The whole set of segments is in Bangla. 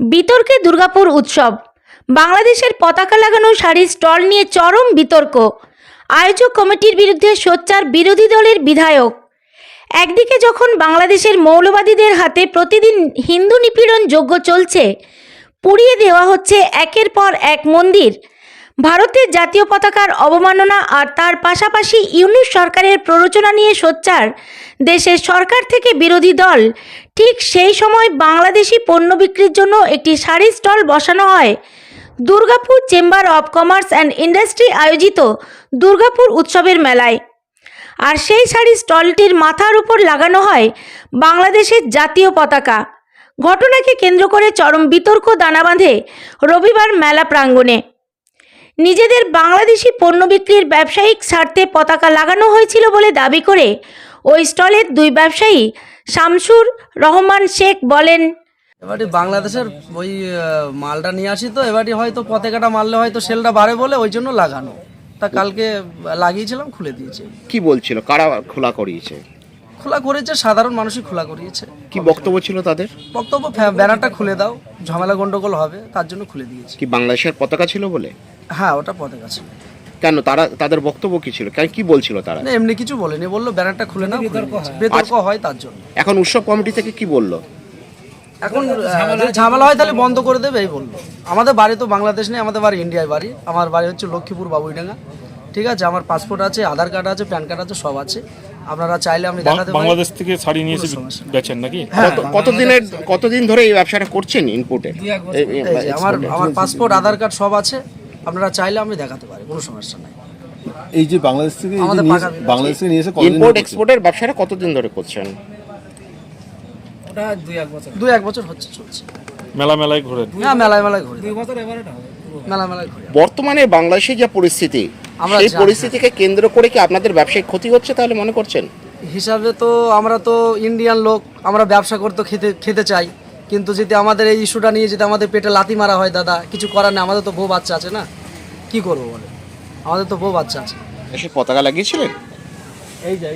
বিতর্কে দুর্গাপুর উৎসব। বাংলাদেশের পতাকা লাগানো শাড়ির স্টল নিয়ে চরম বিতর্ক। আয়োজক কমিটির বিরুদ্ধে সোচ্চার বিরোধী দলের বিধায়ক। একদিকে যখন বাংলাদেশের মৌলবাদীদের হাতে প্রতিদিন হিন্দু নিপীড়ন যোগ্য চলছে, পুড়িয়ে দেওয়া হচ্ছে একের পর এক মন্দির। ভারতের জাতীয় পতাকার অবমাননা আর তার পাশাপাশি ইউনুস সরকারের প্ররোচনা নিয়ে সোচ্চার। দেশের সরকার থেকে বিরোধী দল। ঠিক সেই সময় বাংলাদেশি পণ্য বিক্রির জন্য একটি শাড়ি স্টল বসানো হয়। Durgapur chamber of commerce and industry আয়োজিত দুর্গাপুর উৎসবের মেলায়। আর সেই শাড়ি স্টলটির মাথার উপর লাগানো হয় বাংলাদেশের জাতীয় পতাকা। ঘটনাকে কেন্দ্র করে চরম বিতর্ক দানা বাঁধে রবিবার মেলা প্রাঙ্গণে। নিজেদের বাংলাদেশি পণ্য বিক্রির ব্যবসায়িক স্বার্থে পতাকা লাগানো হয়েছিল বলে দাবি করে ওই স্টলের দুই ব্যবসায়ী শামসুর রহমান শেখ বলেন এবারটি বাংলাদেশের ওই মালটা নিয়ে আসি তো এবারটি হয়তো পতাকাটা মারলে হয়তো সেলটা বাড়ে বলে ওই জন্য লাগানো। তা কালকে লাগিয়েছিলাম খুলে দিয়েছে। কি বলছিল? কারা খোলা করিয়েছে? খোলা করেছে সাধারণ মানুষই খোলা করিয়েছে। কি বক্তব্য ছিল তাদের? বক্তব্য ব্যানারটা খুলে দাও ঝামেলা গন্ডগোল হবে তার জন্য খুলে দিয়েছে। কি বাংলাদেশের পতাকা ছিল বলে? হ্যাঁ ওটা পতাকা গেছে। কেন? তারা তাদের বক্তব্য কি ছিল? কেন কি বলছিল তারা? না, এমনি কিছু বলেনি। বলল ব্যানারটা খুলে নাও। বিতর্ক হয়। তার জন্য। এখন উৎসব কমিটি থেকে কি বলল? এখন যদি ঝামেলা হয় তাহলে বন্ধ করে দেবে এই বলল। আমাদের বাড়ি তো বাংলাদেশ নেই আমাদের বাড়ি ইন্ডিয়ায় বাড়ি। আমার বাড়ি হচ্ছে লক্ষ্মীপুর বাবুইডাঙ্গা। ঠিক আছে? আমার পাসপোর্ট আছে আধার কার্ড আছে প্যান কার্ড আছে সব আছে। আপনারা চাইলে আমি দেখাতে পারি বাংলাদেশ থেকে শাড়ি নিয়ে এসে। বেচেন নাকি? হ্যাঁ, কত কতদিনের কতদিন ধরে এই ব্যবসাটা করছেন ইনপুটে? আমার আমার পাসপোর্ট আধার কার্ড সব আছে। আপনারা চাইলে আমি দেখাতে পারি কোনো সমস্যা নাই। এই যে বাংলাদেশ থেকে এই বাংলাদেশ থেকে নিয়ে এসে কতদিন ইম্পোর্ট এক্সপোর্টের ব্যবসাটা কতদিন ধরে করছেন? দু এক বছর। দুই এক বছর হচ্ছে চলছে। মেলা মেলায় ঘুরে। না মেলায় মেলায় ঘুরে। দুই বছর এবারে মেলা মেলায় ঘুরে। বর্তমানে বাংলাদেশের যা পরিস্থিতি আমরা সেই জানি। পরিস্থিতিকে কেন্দ্র করে কি আপনাদের ব্যবসায়িক ক্ষতি হচ্ছে তাহলে মনে করছেন? হিসাবে তো আমরা তো ইন্ডিয়ান লোক আমরা ব্যবসা করতে খেতে খেতে চাই। কিন্তু যদি আমাদের এই ইস্যুটা নিয়ে যদি আমাদের পেটে লাথি মারা হয় দাদা কিছু করার নেই আমাদের তো বউ বাচ্চা আছে না? কি করব বলে? আমাদের তো বউ বাচ্চা আছে। দেশে পতাকা লাগিয়েছিলেন? এই যে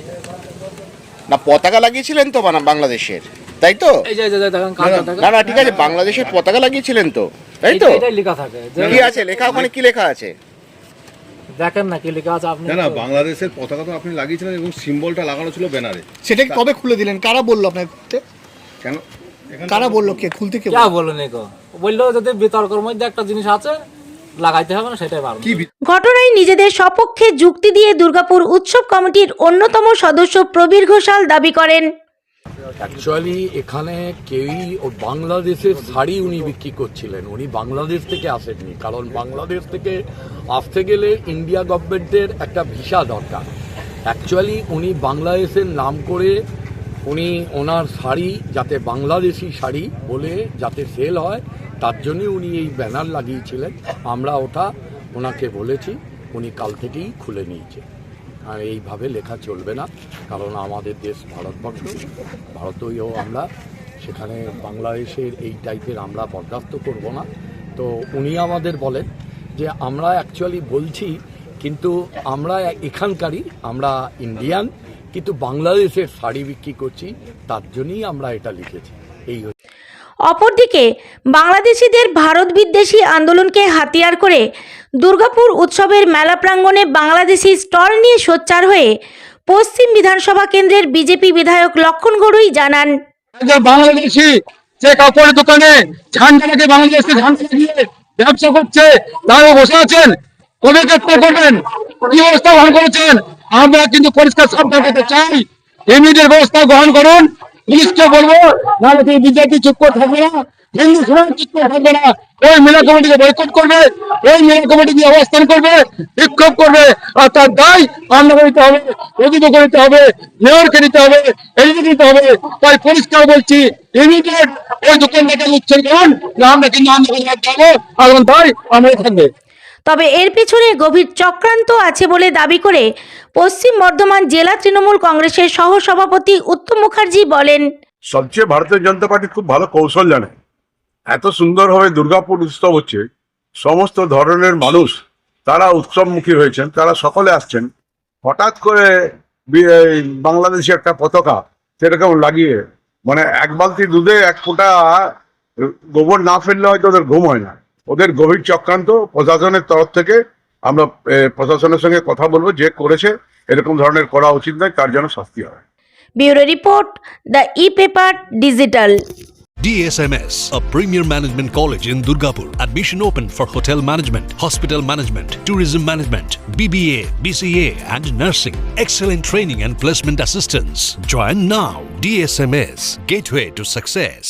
না পতাকা লাগিয়েছিলেন তো বানা- বাংলাদেশের তাই তো? না না ঠিক আছে বাংলাদেশের পতাকা লাগিয়েছিলেন তো তাই তো? এটাই লেখা থাকে। যে কি আছে লেখা ওখানে কি লেখা আছে? দেখেন না কি লেখা আছে আপনি না না বাংলাদেশের পতাকা তো আপনি লাগিয়েছিলেন এবং সিম্বলটা লাগানো ছিল ব্যানারে। সেটা কবে খুলে দিলেন? কারা বলল আপনার কেন? কারা বলল? কে? খুলতে কে বলল? নেকো বলল যদি বিতর্কের মধ্যে একটা জিনিস আছে লাগাইতে হবে না সেটাই পারব ঘটনায় নিজেদের সপক্ষে যুক্তি দিয়ে দুর্গাপুর উৎসব কমিটির অন্যতম সদস্য প্রবীর ঘোষাল দাবি করেন। অ্যাকচুয়ালি এখানে কেউই ও বাংলাদেশের শাড়ি উনি বিক্রি করছিলেন। উনি বাংলাদেশ থেকে আসেননি কারণ বাংলাদেশ থেকে আসতে গেলে ইন্ডিয়া গভর্নমেন্টের একটা ভিসা দরকার। অ্যাকচুয়ালি উনি বাংলাদেশের নাম করে উনি ওনার শাড়ি যাতে বাংলাদেশি শাড়ি বলে যাতে সেল হয়, তার জন্যই উনি এই ব্যানার লাগিয়েছিলেন। আমরা ওটা ওনাকে বলেছি, উনি কাল থেকেই খুলে নিয়েছে। আর এইভাবে লেখা চলবে না, কারণ আমাদের দেশ ভারতবর্ষ ভারতীয় আমরা, সেখানে বাংলাদেশের এই টাইপের আমরা বরদাস্ত করব না। তো উনি আমাদের বলেন যে, আমরা অ্যাকচুয়ালি বলছি কিন্তু আমরা এখানকারই আমরা ইন্ডিয়ান কিন্তু বাংলাদেশের শাড়ি বিক্রি করছি তার জন্যই আমরা এটা লিখেছি। এই অপরদিকে বাংলাদেশিদের ভারত বিদ্বেষী আন্দোলনকে হাতিয়ার করে দুর্গাপুর উৎসবের মেলা প্রাঙ্গণে বাংলাদেশি স্টল নিয়ে সোচ্চার হয়ে পশ্চিম বিধানসভা কেন্দ্রের বিজেপি বিধায়ক লক্ষণ গড়ুই জানান বাংলাদেশি যে কাপড়ের দোকানে ঝান্ডা রেখে বাংলাদেশকে ঝান্ডা দিয়ে ব্যবসা করছে তারা বসে আছেন। কবে গ্রেপ্তার করবেন কি ব্যবস্থা গ্রহণ করেছেন? আমরা কিন্তু পরিষ্কার শব্দ করতে চাই। ইমিডিয়েট ব্যবস্থা গ্রহণ করুন। পুলিশকে বলব, নাহলে তুমি বিজেপি চুপ করে থাকবে না, হিন্দু সমাজ চুপ করে থাকবে না। ওই মেলা কমিটিকে বয়কট করবে ওই মেলা কমিটি নিয়ে অবস্থান করবে, বিক্ষোভ করবে, আর তার দায় আমরা নিতে হবে অভিযোগ নিতে হবে, মেয়রকে নিতে হবে এদিকে নিতে হবে। তাই পরিষ্কার বলছি ইমিডিয়েট ওই দোকানদারকে উচ্ছেদ করুন, না আমরা কিন্তু আন্দোলন যাব আর তাই আমরা থাকবে। তবে এর পেছনে গভীর চক্রান্ত আছে বলে দাবি করে পশ্চিম বর্ধমান জেলা তৃণমূল কংগ্রেসের সহসভাপতি উত্তম মুখার্জি বলেন, সবচেয়ে ভারতীয় জনতা পার্টি খুব ভালো কৌশল জানে। এত সুন্দরভাবে দুর্গাপুর উৎসব হচ্ছে, সমস্ত ধরনের মানুষ তারা উৎসবমুখী হয়েছেন, তারা সকলে আসছেন। হঠাৎ করে বাংলাদেশি একটা পতাকা সেরকম লাগিয়ে মানে এক বালতি দুধে এক ফোঁটা গোবর না ফেললে হয়তো ওদের ঘুম হয় না। ওদের গভীর চক্রান্ত প্রশাসনের তরফ থেকে আমরা প্রশাসনের সঙ্গে কথা বলব যে করেছে এরকম ধরনের করা উচিত নয় তার যেন শাস্তি হয় bureau report the E paper digital DSMS, a premier management college in Durgapur. Admission open for hotel management, hospital management, tourism management, BBA, BCA, and nursing. Excellent training and placement assistance. Join now. DSMS, gateway to success.